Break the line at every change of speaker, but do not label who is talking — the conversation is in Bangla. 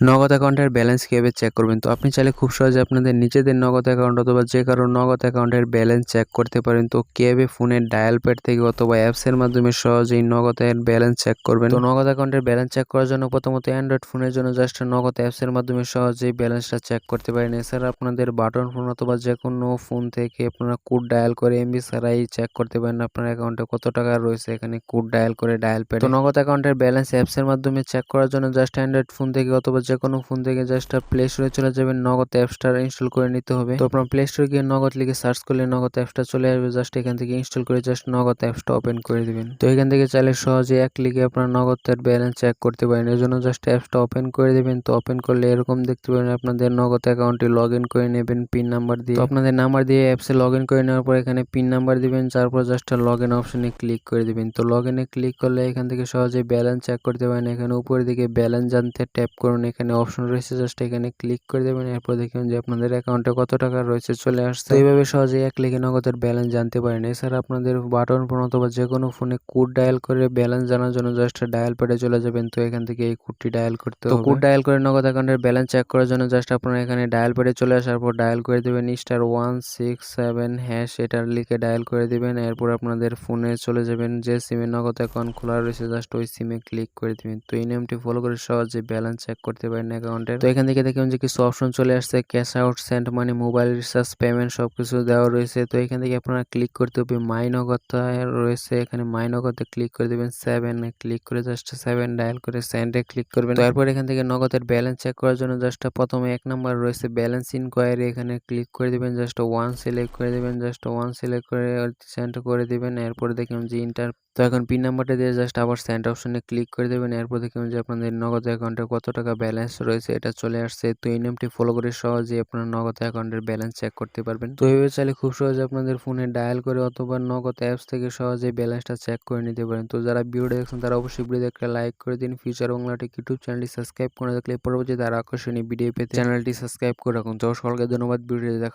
নগদ অ্যাকাউন্টের ব্যালেন্স কীভাবে চেক করবেন? তো আপনি চাইলে খুব সহজে আপনাদের নিজেদের নগদ অ্যাকাউন্ট অথবা যে কারও নগদ অ্যাকাউন্টের ব্যালেন্স চেক করতে পারেন। তো কীভাবে ফোনের ডায়াল প্যাড থেকে অথবা অ্যাপসের মাধ্যমে সহজেই নগদের ব্যালেন্স চেক করবেন? তো নগদ অ্যাকাউন্টের ব্যালেন্স চেক করার জন্য প্রথমত অ্যান্ড্রয়েড ফোনের জন্য জাস্ট নগদ অ্যাপসের মাধ্যমে সহজেই ব্যালেন্সটা চেক করতে পারেন। এছাড়া আপনাদের বাটন ফোন অথবা যে কোনো ফোন থেকে আপনারা কোড ডায়াল করে এমবি ছাড়াই চেক করতে পারেন আপনার অ্যাকাউন্টে কত টাকা রয়েছে। এখানে কোড ডায়াল করে ডায়াল প্যাড তো নগদ অ্যাকাউন্টের ব্যালেন্স অ্যাপসের মাধ্যমে চেক করার জন্য জাস্ট অ্যান্ড্রয়েড ফোন থেকে অথবা যে কোনো ফোন থেকে জাস্ট প্লে স্টোরে চলে যাবেন, নগদ অ্যাপসটা ইনস্টল করে নিতে হবে। তো আপনার প্লে স্টোরে গিয়ে নগদ লিখে সার্চ করলে নগদ অ্যাপসটা চলে আসবে জাস্ট এখান থেকে ইনস্টল করে জাস্ট নগদ অ্যাপসটা ওপেন করে দিবেন। তো এখান থেকে চাইলে সহজে এক ক্লিকে আপনার নগদের ব্যালেন্স চেক করতে পারেন। এর জন্য জাস্ট অ্যাপসটা ওপেন করে দেবেন। তো ওপেন করলে এরকম দেখতে পারেন আপনাদের নগদ অ্যাকাউন্টে লগ করে নেবেন পিন নাম্বার দিয়ে। আপনাদের নাম্বার দিয়ে অ্যাপসে লগ করে নেওয়ার পর এখানে পিন নাম্বার দিবেন তারপর জাস্ট লগ ইন অপশনে ক্লিক করে দিবেন। তো লগ ইনে ক্লিক করলে এখান থেকে সহজে ব্যালেন্স চেক করতে পারেন। এখানে উপরের দিকে ব্যালেন্স জানতে ট্যাপ করুন। এখানে অপশন রয়েছে জাস্ট এখানে ক্লিক করে দেবেন এরপর দেখবেন যে আপনাদের অ্যাকাউন্টে কত টাকা রয়েছে চলে আসছে। এইভাবে সহজে এক ক্লিকে নগদের ব্যালেন্স জানতে পারেন। এছাড়া আপনাদের বাটন ফোন অথবা যে কোনো ফোনে কোড ডায়াল করে ব্যালেন্স জানার জন্য জাস্ট ডায়াল প্যাডে চলে যাবেন তো এখান থেকে এই কোডটি ডায়াল করতে হবে। কোড ডায়াল করে নগদ অ্যাকাউন্টের ব্যালেন্স চেক করার জন্য জাস্ট আপনারা এখানে ডায়াল প্যাডে চলে আসার পর ডায়াল করে দেবেন star one six seven hash এটা লিখে ডায়াল করে দেবেন এরপর আপনাদের ফোনে চলে যাবেন যে সিমে নগদ অ্যাকাউন্ট খোলা রয়েছে জাস্ট ওই সিমে ক্লিক করে দিবেন। তো এই নিয়মটি ফলো করে সহজে ব্যালেন্স চেক করতে পারেন অ্যাকাউন্টের তো এখান থেকে দেখবেন যে কিছু অপশন চলে আসছে cash out send money mobile recharge payment সব কিছু দেওয়া রয়েছে। তো এখান থেকে আপনারা ক্লিক করতে হবে মাই নগদটা রয়েছে। এখানে মাই নগদে ক্লিক করে দেবেন সেভেন ক্লিক করে জাস্ট সেভেন ডায়াল করে সেন্ডে ক্লিক করবেন। তারপর এখান থেকে নগদের ব্যালেন্স চেক করার জন্য জাস্ট প্রথমে এক নাম্বার রয়েছে ব্যালেন্স ইনকোয়ারি এখানে ক্লিক করে দিবেন জাস্ট ওয়ান সিলেক্ট করে দিবেন জাস্ট ওয়ান সিলেক্ট করে সেন্ড করে দিবেন। এরপর দেখবেন যে ইন্টার তো এখন পিন নাম্বারটা দিয়ে জাস্ট আবার সেন্ড অপশনে ক্লিক করে দেবেন। এরপর দেখবেন যে আপনাদের নগদ অ্যাকাউন্টে কত টাকা ব্যালেন্স রয়েছে, এটা চলে আসছে। তো এই নিয়মটি ফলো করে সহজে আপনার নগদ অ্যাকাউন্টের ব্যালেন্স চেক করতে পারবেন। তো এইভাবে চাইলে খুব সহজে আপনাদের ফোনে ডায়াল করে অথবা নগদ অ্যাপস থেকে সহজে ব্যালেন্সটা চেক করে নিতে পারেন। তো যারা ভিডিও দেখছেন, তারা অবশ্যই ভিডিও একটা লাইক করে দিন। ফিউচার বাংলাটি ইউটিউব চ্যানেলটি সাবস্ক্রাইব করে রাখলে পরবর্তী তারা আকর্ষণীয় ভিডিও পেতে চ্যানেলটি সাবস্ক্রাইব করে রাখুন। তো সকলকে ধন্যবাদ ভিডিও দেখা